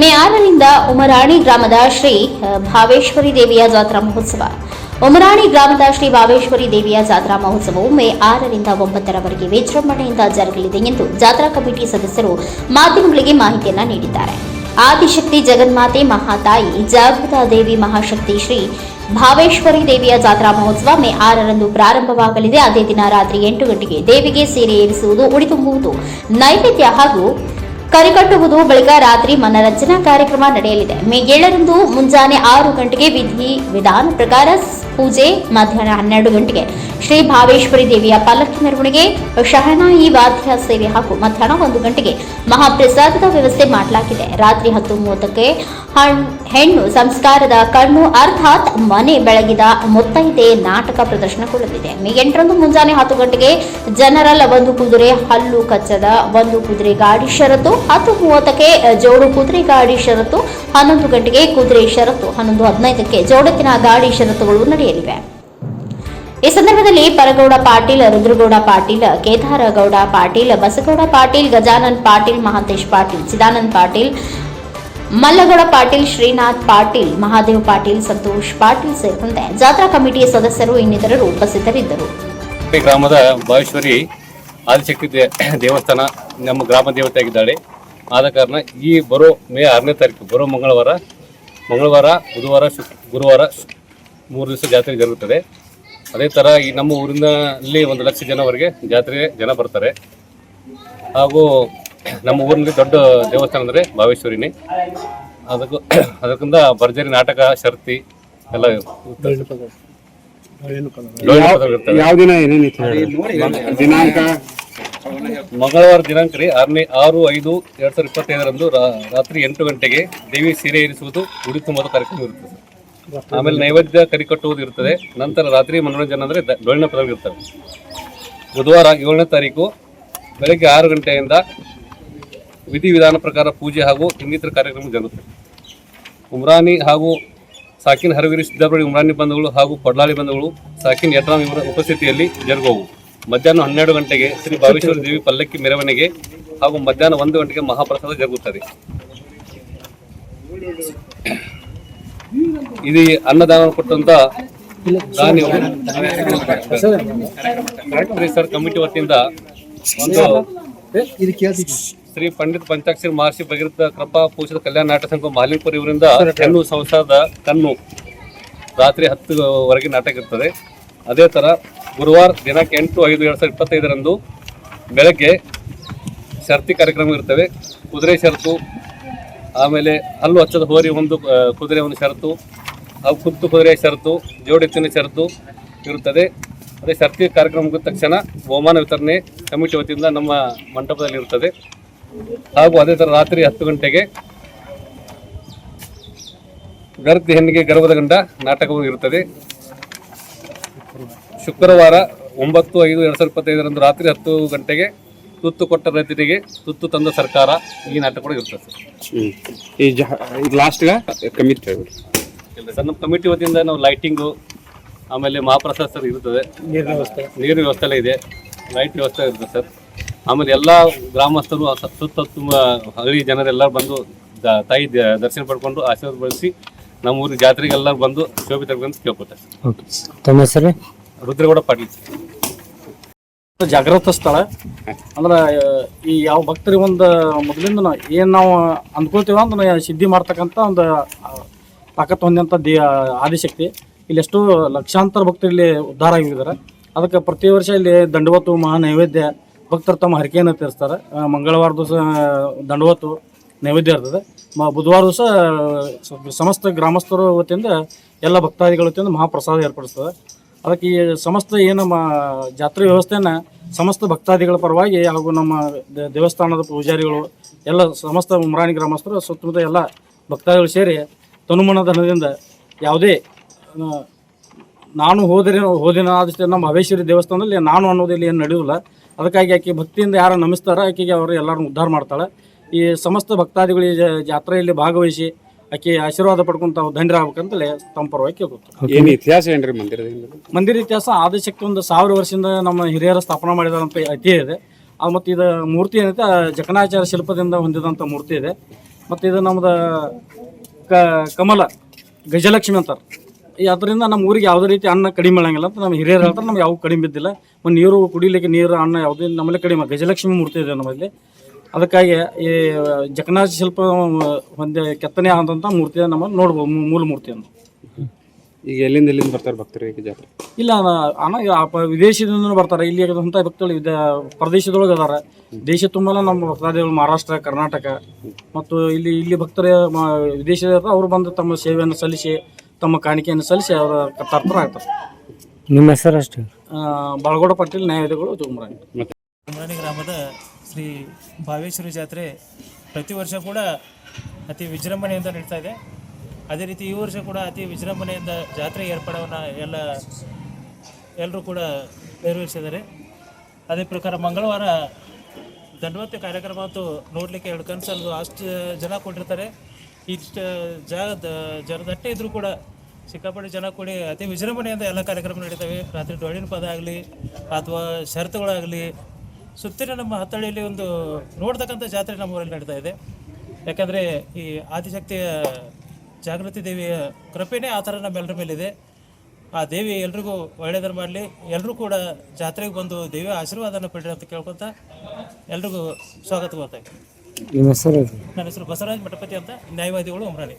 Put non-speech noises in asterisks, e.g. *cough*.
ಮೇ ಆರರಿಂದ ಉಮರಾಣಿ ಗ್ರಾಮದ ಶ್ರೀ ಭಾವೇಶ್ವರಿ ದೇವಿಯ ಜಾತ್ರಾ ಮಹೋತ್ಸವ. ಉಮರಾಣಿ ಗ್ರಾಮದ ಶ್ರೀ ಭಾವೇಶ್ವರಿ ದೇವಿಯ ಜಾತ್ರಾ ಮಹೋತ್ಸವವು ಮೇ ಆರರಿಂದ ಒಂಬತ್ತರವರೆಗೆ ವಿಜೃಂಭಣೆಯಿಂದ ಜರುಗಲಿದೆ ಎಂದು ಜಾತ್ರಾ ಕಮಿಟಿ ಸದಸ್ಯರು ಮಾಧ್ಯಮಗಳಿಗೆ ಮಾಹಿತಿಯನ್ನು ನೀಡಿದ್ದಾರೆ. ಆದಿಶಕ್ತಿ ಜಗನ್ಮಾತೆ ಮಹಾತಾಯಿ, ಜಾಗೃತ ದೇವಿ ಮಹಾಶಕ್ತಿ ಶ್ರೀ, ಭಾವೇಶ್ವರಿ ದೇವಿಯ ಜಾತ್ರಾ ಮಹೋತ್ಸವ ಮೇ ಆರರಂದು ಪ್ರಾರಂಭವಾಗಲಿದೆ. ಅದೇ ದಿನ ರಾತ್ರಿ ಎಂಟು ಗಂಟೆಗೆ ದೇವಿಗೆ ಸೀರೆ ಏರಿಸುವುದು, ಉಡಿತುಂಬುವುದು, ನೈವೇದ್ಯ ಹಾಗೂ ಕರಿಕಟ್ಟುವುದು ಬಳಿಕ ರಾತ್ರಿ ಮನರಂಜನಾ ಕಾರ್ಯಕ್ರಮ ನಡೆಯಲಿದೆ. ಮೇ ಏಳರಂದು ಮುಂಜಾನೆ ಆರು ಗಂಟೆಗೆ ವಿಧಿ ವಿಧಾನ ಪ್ರಕಾರ ಪೂಜೆ ಮಧ್ಯಾಹ್ನ ಹನ್ನೆರಡು ಗಂಟೆಗೆ. ಶ್ರೀ ಭಾವೇಶ್ವರಿ ದೇವಿಯ ಪಲ್ಲಕ್ಕಿ ಮೆರವಣಿಗೆ ಶಹನಾಯಿ ವಾದ್ಯ ಸೇವೆ ಹಾಗೂ ಮಧ್ಯಾಹ್ನ ಒಂದು ಗಂಟೆಗೆ ಮಹಾಪ್ರಸಾದದ ವ್ಯವಸ್ಥೆ ಮಾಡಲಾಗಿದೆ. ರಾತ್ರಿ ಹತ್ತು ಮೂವತ್ತಕ್ಕೆ ಹಣ್- ಹೆಣ್ಣು ಸಂಸ್ಕಾರದ ಕಣ್ಣು ಅರ್ಥಾತ್ ಮನೆ ಬೆಳಗಿದ ಮುತ್ತೈದೆ ನಾಟಕ ಪ್ರದರ್ಶನಗೊಳ್ಳಲಿದೆ. ಮೇ ಎಂಟರಂದು ಮುಂಜಾನೆ ಹತ್ತು ಗಂಟೆಗೆ ಜನರಲ್ ಒಂದು ಕುದುರೆ, ಹಲ್ಲು ಕಚ್ಚದ ಒಂದು ಕುದುರೆ ಗಾಡಿ ಷರತ್ತು ಹತ್ತು ಮೂವತ್ತಕ್ಕೆ ಜೋಡು ಕುದುರೆ ಗಾಡಿ ಷರತ್ತು, ಹನ್ನೊಂದು ಗಂಟೆಗೆ ಕುದುರೆ ಷರತ್ತು, ಹನ್ನೊಂದು ಹದಿನೈದಕ್ಕೆ ಜೋಡತ್ತಿನ ಗಾಡಿ ಷರತ್ತುಗಳು ನಡೆಯಲಿವೆ. ಈ ಸಂದರ್ಭದಲ್ಲಿ ಪರಗೌಡ ಪಾಟೀಲ್, ರುದ್ರಗೌಡ ಪಾಟೀಲ್, ಕೇದಾರಗೌಡ ಪಾಟೀಲ್, ಬಸಗೌಡ ಪಾಟೀಲ್ ಗಜಾನಂದ್ ಪಾಟೀಲ್, ಮಹಾಂತೇಶ್ ಪಾಟೀಲ್, ಚಿದಾನಂದ್ ಪಾಟೀಲ್, ಮಲ್ಲಗೌಡ ಪಾಟೀಲ್, ಶ್ರೀನಾಥ್ ಪಾಟೀಲ್, ಮಹಾದೇವ್ ಪಾಟೀಲ್, ಸಂತೋಷ್ ಪಾಟೀಲ್ ಸೇರಿದಂತೆ ಜಾತ್ರಾ ಕಮಿಟಿಯ ಸದಸ್ಯರು ಇನ್ನಿತರರು ಉಪಸ್ಥಿತರಿದ್ದರು. ಗ್ರಾಮದ ಭಾವೇಶ್ವರಿ ಆದಿಶಕ್ತಿ ದೇವಸ್ಥಾನ ನಮ್ಮ ಗ್ರಾಮ ದೇವತೆ ಆಗಿದ್ದಾಳೆ. ಆದ ಕಾರಣ ಈ ಬರೋ ಮೇ ಆರನೇ ತಾರೀಕು, ಬರೋ ಮಂಗಳವಾರ ಮಂಗಳವಾರ, ಬುಧವಾರ ಗುರುವಾರ ಮೂರು ದಿವಸ ಜಾತ್ರೆ ಜರುಗುತ್ತದೆ. ಅದೇ ಥರ ಈ ನಮ್ಮ ಊರಿನಲ್ಲಿ ಒಂದು ಲಕ್ಷ ಜನವರೆಗೆ ಜಾತ್ರೆ ಜನ ಬರ್ತಾರೆ. ಹಾಗೂ ನಮ್ಮ ಊರಿನಲ್ಲಿ ದೊಡ್ಡ ದೇವಸ್ಥಾನ ಅಂದರೆ ಭಾವೇಶ್ವರಿನೇ ಅದಕ್ಕೂ *clears throat* ಅದಕ್ಕಿಂತ ಭರ್ಜರಿ ನಾಟಕ ಶರ್ತಿ ಎಲ್ಲ ದಿನಾಂಕ? ಮಂಗಳವಾರ ದಿನಾಂಕ ರೀ ಆರನೇ ಆರು ಐದು ಎರಡ್ ಸಾವಿರದ ಇಪ್ಪತ್ತೈದರಂದು ರಾತ್ರಿ ಎಂಟು ಗಂಟೆಗೆ ದೇವಿ ಸೀರೆ ಇರಿಸುವುದು ಉಡಿ ತುಂಬುವುದು ಕಾರ್ಯಕ್ರಮ ಇರುತ್ತದೆ. ಆಮೇಲೆ ನೈವೇದ್ಯ ಕರಿಕಟ್ಟುವುದು ಇರುತ್ತದೆ ನಂತರ ರಾತ್ರಿ ಮನೋರಂಜನೆ ಅಂದರೆ ಡೊಳ್ಳಿನ ಪದಗಳು ಇರ್ತವೆ. ಬುಧವಾರ ಏಳನೇ ತಾರೀಕು ಬೆಳಗ್ಗೆ ಆರು ಗಂಟೆಯಿಂದ ವಿಧಿವಿಧಾನ ಪ್ರಕಾರ ಪೂಜೆ ಹಾಗೂ ಇನ್ನಿತರ ಕಾರ್ಯಕ್ರಮ ಜರುಗುತ್ತದೆ ಉಮ್ರಾನಿ ಹಾಗೂ ಸಾಕಿನ ಹರವಿರಿ ಸಿದ್ದಾಪುರ ಉಮ್ರಾನಿ ಬಂಧುಗಳು ಹಾಗೂ ಕೊಡ್ಲಾಳಿ ಬಂಧುಗಳು ಸಾಕಿನ್ ಯಟ್ರಾಮ್ ಇವರ ಉಪಸ್ಥಿತಿಯಲ್ಲಿ ಜರುಗುವು ಮಧ್ಯಾಹ್ನ ಹನ್ನೆರಡು ಗಂಟೆಗೆ ಶ್ರೀ ಭಾವೇಶ್ವರ ದೇವಿ ಪಲ್ಲಕ್ಕಿ ಮೆರವಣಿಗೆ ಹಾಗೂ ಮಧ್ಯಾಹ್ನ ಒಂದು ಗಂಟೆಗೆ ಮಹಾಪ್ರಸಾದ ಜರುಗುತ್ತದೆ. ಇದು ಅನ್ನದಾನ ಕೊಟ್ಟಂತ ಸರ್ ಕಮಿಟಿ ವತಿಯಿಂದ ಶ್ರೀ ಪಂಡಿತ್ ಪಂಚಾಕ್ಷರಿ ಮಹರ್ಷಿ ಭಗೀರಥ ಕೃಪಾ ಪೂಜಿತ ಕಲ್ಯಾಣ ನಾಟಕ ಸಂಘ ಮಾಲಿಂಪುರ ಇವರಿಂದ ಹೆಣ್ಣು ಸಂಸಾರದ ಕಣ್ಣು ರಾತ್ರಿ ಹತ್ತುವರೆಗೆ ನಾಟಕ ಇರ್ತದೆ. ಅದೇ ಥರ ಗುರುವಾರ ದಿನಕ್ಕೆ ಎಂಟು, ಐದು, ಎರಡು ಸಾವಿರದ ಇಪ್ಪತ್ತೈದರಂದು ಬೆಳಗ್ಗೆ ಶರ್ತಿ ಕಾರ್ಯಕ್ರಮ ಇರ್ತವೆ. ಕುದುರೆ ಶರತು, ಆಮೇಲೆ ಹಲ್ಲು ಹಚ್ಚದ ಹೋರಿ ಒಂದು ಕುದುರೆ ಒಂದು ಷರತ್ತು ಹಾಗೂ ಕುತ್ತು ಕುದುರೆ ಷರತ್ತು ಜೋಡೆತ್ತಿನ ಷರತ್ತು ಇರುತ್ತದೆ. ಅದೇ ಶರ್ತಿ ಕಾರ್ಯಕ್ರಮ ಮುಗಿದ ತಕ್ಷಣ ಬಹುಮಾನ ವಿತರಣೆ ಕಮಿಟಿ ವತಿಯಿಂದ ನಮ್ಮ ಮಂಟಪದಲ್ಲಿ ಇರುತ್ತದೆ. ಹಾಗೂ ಅದೇ ಥರ ರಾತ್ರಿ ಹತ್ತು ಗಂಟೆಗೆ ಗರ್ತಿ ಹೆಣ್ಣಿಗೆ ಗರ್ಭದ ಗಂಡ ನಾಟಕವು ಇರುತ್ತದೆ. ಶುಕ್ರವಾರ ಒಂಬತ್ತು ಐದು ಎರಡು ಸಾವಿರದ ಇಪ್ಪತ್ತೈದರಂದು ರಾತ್ರಿ ಹತ್ತು ಗಂಟೆಗೆ ತುತ್ತು ಕೊಟ್ಟ ರೈತರಿಗೆ ತುತ್ತು ತಂದ ಸರ್ಕಾರ ಈ ನಾಟಕ ಕೂಡ ಇರ್ತದೆ. ಸರ್. ಈ ಲಾಸ್ಟ್ಗೆ ಹೇಳ್ಬಿಡಿ ಸರ್ ನಮ್ಮ ಕಮಿಟಿ ವತಿಯಿಂದ ನಾವು ಲೈಟಿಂಗು ಆಮೇಲೆ ಮಹಾಪ್ರಸಾದ ಸರ್ ಇರುತ್ತದೆ ನೀರಿನ ವ್ಯವಸ್ಥೆ. ನೀರಿನ ಎಲ್ಲ ಇದೆ. ಲೈಟ್ ವ್ಯವಸ್ಥೆ ಇರುತ್ತೆ ಸರ್. ಆಮೇಲೆ ಎಲ್ಲ ಗ್ರಾಮಸ್ಥರು ಸ- ಸುತ್ತ ತುಂಬ ಹಳ್ಳಿ ಜನರೆಲ್ಲ ಬಂದು ದ- ತಾಯಿ ದ- ದರ್ಶನ ಪಡ್ಕೊಂಡು ಆಶೀರ್ವಾದ ಬಳಸಿ ನಮ್ಮ ಊರಿನ ಜಾತ್ರೆಗೆಲ್ಲ ಬಂದು ಶೋಭಿತಕ್ಕಂತ ಕೇಳ್ಕೊತಾರೆ ಸರ್. ತಮ್ಮ ಹೆಸರು? ರುದ್ರಗೌಡ ಪಾಟೀಲ್ ಸರ್. ಜಾಗೃತ ಸ್ಥಳ. ಅಂದ್ರೆ ಈ ಯಾವ ಭಕ್ತರಿಗೆ ಒಂದು ಮೊದಲಿಂದ ಏನು ನಾವು ಅಂದ್ಕೊಳ್ತೀವಿ ಅಂದ್ರೆ ನಾವು ಸಿದ್ಧಿ ಮಾಡ್ತಕ್ಕಂಥ ಒಂದು ಆ, ತಾಕತ್ತು ಹೊಂದಿದಂಥ ದೇ, ಆದಿಶಕ್ತಿ. ಇಲ್ಲಿ ಎಷ್ಟೋ ಲಕ್ಷಾಂತರ ಭಕ್ತರು ಇಲ್ಲಿ ಉದ್ಧಾರ ಆಗಿದ್ದಾರೆ. ಅದಕ್ಕೆ ಪ್ರತಿ ವರ್ಷ ಇಲ್ಲಿ ದಂಡವತ್ತು ಮಹಾ ನೈವೇದ್ಯ ಭಕ್ತರು ತಮ್ಮ ಹರಕೆಯನ್ನು ತೀರಿಸ್ತಾರೆ. ಮಂಗಳವಾರ ದಿವಸ ದಂಡವತ್ತು ನೈವೇದ್ಯ ಇರ್ತದೆ. ಮ, ಬುಧವಾರ ದಿವಸ ಸಮಸ್ತ ಗ್ರಾಮಸ್ಥರ ವತಿಯಿಂದ ಎಲ್ಲ ಭಕ್ತಾದಿಗಳ ವತಿಯಿಂದ ಮಹಾಪ್ರಸಾದ ಏರ್ಪಡಿಸ್ತದೆ. ಅದಕ್ಕೆ ಈ ಸಮಸ್ತ ಏನು ಮ, ಜಾತ್ರೆ ವ್ಯವಸ್ಥೆಯನ್ನು ಸಮಸ್ತ ಭಕ್ತಾದಿಗಳ ಪರವಾಗಿ ಹಾಗೂ ನಮ್ಮ ದೇವಸ್ಥಾನದ ಪೂಜಾರಿಗಳು, ಎಲ್ಲ ಸಮಸ್ತ ಉಮ್ರಾಣಿ ಗ್ರಾಮಸ್ಥರು, ಸುತ್ತಮುತ್ತ ಎಲ್ಲ ಭಕ್ತಾದಿಗಳು ಸೇರಿ ತನುಮನ ಧನದಿಂದ ಯಾವುದೇ ನಾನು ಹೋದರೆ ಹೋದಿನ ಆದಷ್ಟು ನಮ್ಮ ಭವೇಶ್ವರಿ ದೇವಸ್ಥಾನದಲ್ಲಿ ನಾನು ಅನ್ನೋದಿಲ್ಲ ಏನು ನಡೆಯುವುದಿಲ್ಲ. ಅದಕ್ಕಾಗಿ ಆಕೆ ಭಕ್ತಿಯಿಂದ ಯಾರು ನಮಿಸ್ತಾರೋ ಆಕೆಗೆ ಅವರು ಎಲ್ಲರನ್ನು ಉದ್ಧಾರ ಮಾಡ್ತಾಳೆ. ಈ ಸಮಸ್ತ ಭಕ್ತಾದಿಗಳು ಈ ಜ- ಜಾತ್ರೆಯಲ್ಲಿ ಭಾಗವಹಿಸಿ ಆಕೆ ಆಶೀರ್ವಾದ ಪಡ್ಕೊಂತ ತಾವು ಧನ್ಯರಾಗಬೇಕಂತಲೇ ತಮ್ಮ ಪರವಾಗಿ ಕೇಳ್ಕೊತಾರೆ ಏನು ಇತಿಹಾಸ ಏನ್ರಿ ಮಂದಿರದ ಮಂದಿರ ಇತಿಹಾಸ ಆದಿಶಕ್ತಿ ಒಂದು ಸಾವಿರ ವರ್ಷದಿಂದ ನಮ್ಮ ಹಿರಿಯರ ಸ್ಥಾಪನೆ ಮಾಡಿದಂಥ ಐತಿಹ್ಯ ಇದೆ. ಅದು ಮತ್ತು ಇದು ಮೂರ್ತಿ ಏನೈತೆ? ಜಕನಾಚಾರ ಜಕಣಾಚಾರ ಶಿಲ್ಪದಿಂದ ಹೊಂದಿದಂಥ ಮೂರ್ತಿ ಇದೆ. ಮತ್ತು ಇದು ನಮ್ದು ಕ ಕಮಲ, ಗಜಲಕ್ಷ್ಮಿ ಅಂತಾರೆ. ಅದರಿಂದ ನಮ್ಮ ಊರಿಗೆ ಯಾವುದೇ ರೀತಿ ಅನ್ನ ಕಡಿಮೆ ಮಾಡಂಗಿಲ್ಲ ಅಂತ ನಮ್ಮ ಹಿರಿಯರು ಹೇಳ್ತಾರೆ, ನಮ್ಗೆ ಯಾವ ಕಡಿಮೆ ಬಿದ್ದಿಲ್ಲ. ಒಂದು ನೀರು ಕುಡಿಲಿಕ್ಕೆ ನೀರು, ಅನ್ನ ಯಾವುದೇ ನಮ್ಮಲ್ಲಿ ಕಡಿಮೆ. ಗಜಲಕ್ಷ್ಮಿ ಮೂರ್ತಿ ಇದೆ ನಮ್ಮಲ್ಲಿ. ಅದಕ್ಕಾಗಿ ಈ ಜಕನಾಥ ಶಿಲ್ಪ ಒಂದು ಕೆತ್ತನೆ ಆದಂಥ ಮೂರ್ತಿಯನ್ನು ನಮ್ಮ ನೋಡ್ಬೋದು ಮೂಲ ಮೂರ್ತಿಯನ್ನು. ಈಗ ಎಲ್ಲಿಂದ ಎಲ್ಲಿಂದ ಬರ್ತಾರೆ ಭಕ್ತರು ಈಗ ಜಾತ್ರೆ? ಇಲ್ಲ ಅಣ್ಣ- ವಿದೇಶದಿಂದ ಬರ್ತಾರೆ. ಇಲ್ಲಿ ಇರೋದಂಥ ಭಕ್ತರು ಇದೆ ಪ್ರದೇಶದೊಳಗೆ ಅದಾರ. ದೇಶ ತುಂಬಾ ನಮ್ಮ ಭಕ್ತಾದಿಗಳು ಮಹಾರಾಷ್ಟ್ರ ಕರ್ನಾಟಕ ಮತ್ತು ಇಲ್ಲಿ ಇಲ್ಲಿ ಭಕ್ತರ ಮ- ವಿದೇಶದ ಅವರು ಬಂದು ತಮ್ಮ ಸೇವೆಯನ್ನು ಸಲ್ಲಿಸಿ ತಮ್ಮ ಕಾಣಿಕೆಯನ್ನು ಸಲ್ಲಿಸಿ ಅವರ ಕರ್ತರ ಆಗ್ತಾರೆ ನಿಮ್ಮ ಹೆಸರು ಅಷ್ಟೇ? ಬಾಳಗೌಡ ಪಾಟೀಲ್ ತುಂಬ ಮತ್ತೆ? ಗ್ರಾಮದ ಶ್ರೀ ಭಾವೇಶ್ವರಿ ಜಾತ್ರೆ ಪ್ರತಿ ವರ್ಷ ಕೂಡ ಅತಿ ವಿಜೃಂಭಣೆಯಿಂದ ನಡೀತಾ ಇದೆ. ಅದೇ ರೀತಿ ಈ ವರ್ಷ ಕೂಡ ಅತಿ ವಿಜೃಂಭಣೆಯಿಂದ ಜಾತ್ರೆ ಏರ್ಪಾಡವನ್ನು ಎಲ್ಲ ಎಲ್ಲರೂ ಕೂಡ ನೆರವೇರಿಸಿದ್ದಾರೆ. ಅದೇ ಪ್ರಕಾರ ಮಂಗಳವಾರ ದಂಡವತಿ ಕಾರ್ಯಕ್ರಮ ಅಂತೂ ನೋಡಲಿಕ್ಕೆ ಎರಡು ಕನಸಲ್ಲೂ ಅಷ್ಟು ಜನ ಕೊಟ್ಟಿರ್ತಾರೆ. ಇಷ್ಟು ಜಾಗದ ಜನದಟ್ಟೆ ಇದ್ದರೂ ಕೂಡ ಸಿಕ್ಕಾಪಟ್ಟೆ ಜನ ಕೂಡಿ ಅತಿ ವಿಜೃಂಭಣೆಯಿಂದ ಎಲ್ಲ ಕಾರ್ಯಕ್ರಮ ನಡೀತವೆ. ರಾತ್ರಿ ಡೊಳ್ಳಿನ ಪದ ಆಗಲಿ ಅಥವಾ ಷರತ್ತುಗಳಾಗಲಿ ಸುತ್ತಿನ ನಮ್ಮ ಹತ್ತಳ್ಳಿಯಲ್ಲಿ ಒಂದು ನೋಡ್ತಕ್ಕಂಥ ಜಾತ್ರೆ ನಮ್ಮ ಊರಲ್ಲಿ ನಡೀತಾ ಇದೆ. ಯಾಕಂದರೆ ಈ ಆದಿಶಕ್ತಿಯ ಜಾಗೃತಿ ದೇವಿಯ ಕೃಪೆನೇ ಆ ಥರ ನಮ್ಮೆಲ್ಲರ ಮೇಲಿದೆ. ಆ ದೇವಿ ಎಲ್ರಿಗೂ ಒಳ್ಳೆಯದನ್ನು ಮಾಡಲಿ. ಎಲ್ಲರೂ ಕೂಡ ಜಾತ್ರೆಗೆ ಬಂದು ದೇವಿಯ ಆಶೀರ್ವಾದನ ಪಡೆಯ ಅಂತ ಕೇಳ್ಕೊತ ಎಲ್ರಿಗೂ ಸ್ವಾಗತ ಹೆಸರು? ನನ್ನ ಹೆಸರು ಬಸವರಾಜ್ ಮಠಪತಿ ಅಂತ ನ್ಯಾಯವಾದಿಗಳು ಉಮ್ರಾಣಿ